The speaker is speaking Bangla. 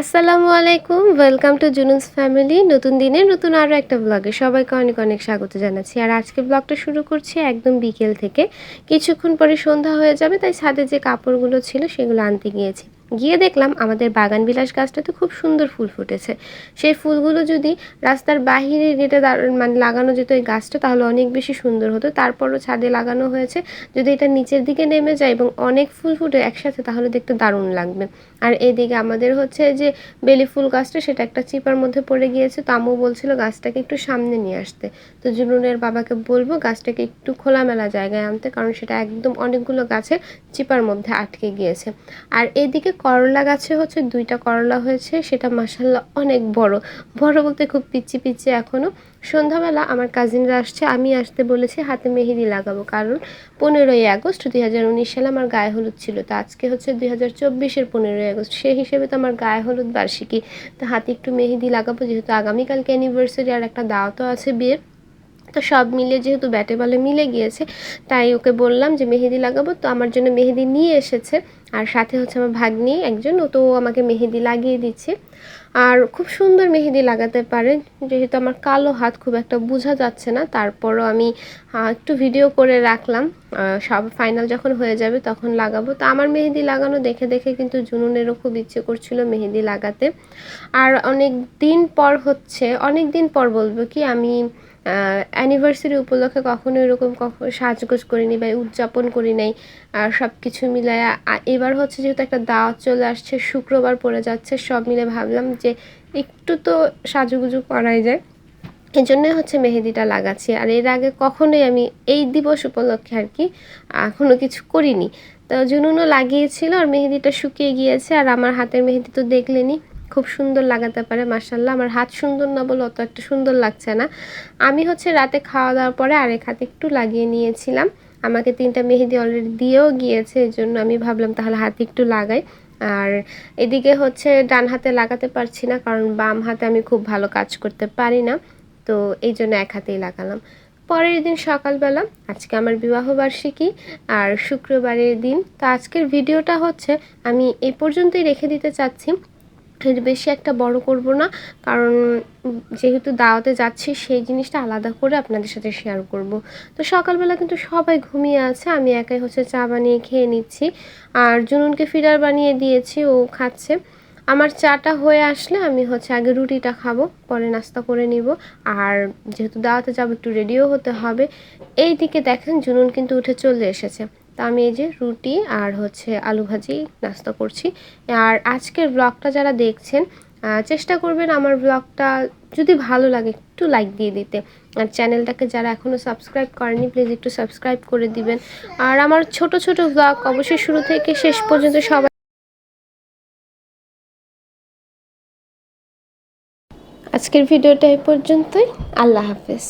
আসসালামু আলাইকুম ওয়েলকাম টু জুনুস ফ্যামিলি নতুন দিনে নতুন আরও একটা ব্লগে সবাইকে অনেক অনেক স্বাগত জানাচ্ছি। আর আজকে ব্লগটা শুরু করছি একদম বিকেল থেকে। কিছুক্ষণ পরে সন্ধ্যা হয়ে যাবে, তাই ছাদে যে কাপড়গুলো ছিল সেগুলো আনতে গিয়েছি। গিয়ে দেখলাম আমাদের বাগান বিলাস গাছটাতে খুব সুন্দর ফুল ফুটেছে। সেই ফুলগুলো যদি রাস্তার বাহিরে গেটে মানে লাগানো যেত এই গাছটা, তাহলে অনেক বেশি সুন্দর হতো। তারপরও ছাদে লাগানো হয়েছে। যদি এটা নিচের দিকে নেমে যায় এবং অনেক ফুল ফুটে একসাথে, তাহলে দেখতে দারুণ লাগবে। আর এদিকে আমাদের হচ্ছে যে বেলি ফুল গাছটা, সেটা একটা চিপার মধ্যে পড়ে গিয়েছে। তো আম্মু বলছিল গাছটাকে একটু সামনে নিয়ে আসতে। তো জুনুনের বাবাকে বলব গাছটাকে একটু খোলামেলা জায়গায় আনতে, কারণ সেটা একদম অনেকগুলো গাছে চিপার মধ্যে আটকে গিয়েছে। আর এদিকে করলা গাছে হচ্ছে দুইটা করলা হয়েছে, সেটা মাসাল্লাহ অনেক বড়। বড় বলতে খুব পিচ্ছি পিচ্ছি এখনও সন্ধ্যাবেলা আমার কাজিনরা আসছে, আমি আসতে বলেছি, হাতে মেহেদি লাগাবো। কারণ পনেরোই আগস্ট দুই হাজার উনিশ সালে আমার গায়ে হলুদ ছিল। তো আজকে হচ্ছে দুই হাজার চব্বিশের পনেরোই আগস্ট। সেই হিসেবে তো আমার গায়ে হলুদ বার্ষিকী। তো হাতে একটু মেহেদি লাগাবো, যেহেতু আগামীকালকে অ্যানিভার্সারি আর একটা দাওয়াতও আছে বিয়ের। তো সব মিলে যেহেতু ব্যাটে বলে মিলে গিয়েছে, তাই ওকে বললাম যে মেহেদি লাগাবো, তো আমার জন্য মেহেদি নিয়ে এসেছে। আর সাথে হচ্ছে আমার ভাগ্নি একজন, ও তো আমাকে মেহেদি লাগিয়ে দিচ্ছে। আর খুব সুন্দর মেহেদি লাগাতে পারে, যেহেতু আমার কালো হাত খুব একটা বোঝা যাচ্ছে না, তারপরও আমি একটু ভিডিও করে রাখলাম। সব ফাইনাল যখন হয়ে যাবে তখন লাগাবো। তো আমার মেহেদি লাগানো দেখে দেখে কিন্তু জুনুনেরও খুব ইচ্ছে করছিল মেহেদি লাগাতে। আর অনেক দিন পর হচ্ছে, অনেক দিন পর বলব কি, আমি অ্যানিভার্সারি উপলক্ষে কখনো এরকম কখনো সাজগোজ করিনি বা উদযাপন করি নাই আর সব কিছু মিলায় এবার হচ্ছে যেহেতু একটা দাওয়াত চলে আসছে, শুক্রবার পড়ে যাচ্ছে, সব মিলে ভাবলাম যে একটু তো সাজুগুজু করাই যায়। এই জন্যই হচ্ছে মেহেদিটা লাগাচ্ছি, আর এর আগে কখনোই আমি এই দিবস উপলক্ষে আর কি এখনও কিছু করিনি। তো জুনুনও লাগিয়েছিল আর মেহেদিটা শুকিয়ে গিয়েছে, আর আমার হাতের মেহেদি তো দেখলেনি খুব সুন্দর লাগাতে পারে মার্শাল্লাহ আমার হাত সুন্দর না বলে অত একটা সুন্দর লাগছে না। আমি হচ্ছে রাতে খাওয়া দাওয়ার পরে আরেক হাতে একটু লাগিয়ে নিয়েছিলাম। আমাকে তিনটা মেহেদি অলরেডি দিয়েও গিয়েছে, এই জন্য আমি ভাবলাম তাহলে হাতে একটু লাগাই। আর এদিকে হচ্ছে ডান হাতে লাগাতে পারছি না, কারণ বাম হাতে আমি খুব ভালো কাজ করতে পারি না। তো এই জন্য এক হাতেই লাগালাম। পরের দিন সকালবেলা, আজকে আমার বিবাহবার্ষিকী আর শুক্রবারের দিন। তো আজকের ভিডিওটা হচ্ছে, আমি এই পর্যন্তই রেখে দিতে চাচ্ছি। এর বেশি একটা বড় করব না। কারণ যেহেতু দাওয়াতে যাচ্ছি, সেই জিনিসটা আলাদা করে আপনাদের সাথে শেয়ার করব। তো সকালবেলা কিন্তু সবাই ঘুমিয়ে আছে, আমি একাই হচ্ছে চা বানিয়ে খেয়ে নিচ্ছি। আর জুনুনকে ফিডার বানিয়ে দিয়েছি, ও খাচ্ছে। আমার চাটা হয়ে আসলে আমি হচ্ছে আগে রুটিটা খাব, পরে নাস্তা করে নিব। আর যেহেতু দাওয়াতে যাব, একটু রেডিও হতে হবে। এই দিকে দেখেন জুনুন কিন্তু উঠে চলে এসেছে। তা আমি এই যে রুটি আর হচ্ছে আলু ভাজি নাস্তা করছি। আর আজকের ব্লগটা যারা দেখছেন চেষ্টা করবেন আমার ব্লগটা যদি ভালো লাগে একটু লাইক দিয়ে দিতে। আর চ্যানেলটাকে যারা এখনও সাবস্ক্রাইব করেনি প্লিজ একটু সাবস্ক্রাইব করে দিবেন। আর আমার ছোট ছোট ব্লগ অবশ্যই শুরু থেকে শেষ পর্যন্ত সবাই আজকের ভিডিওটা এই পর্যন্তই। আল্লাহ হাফেজ।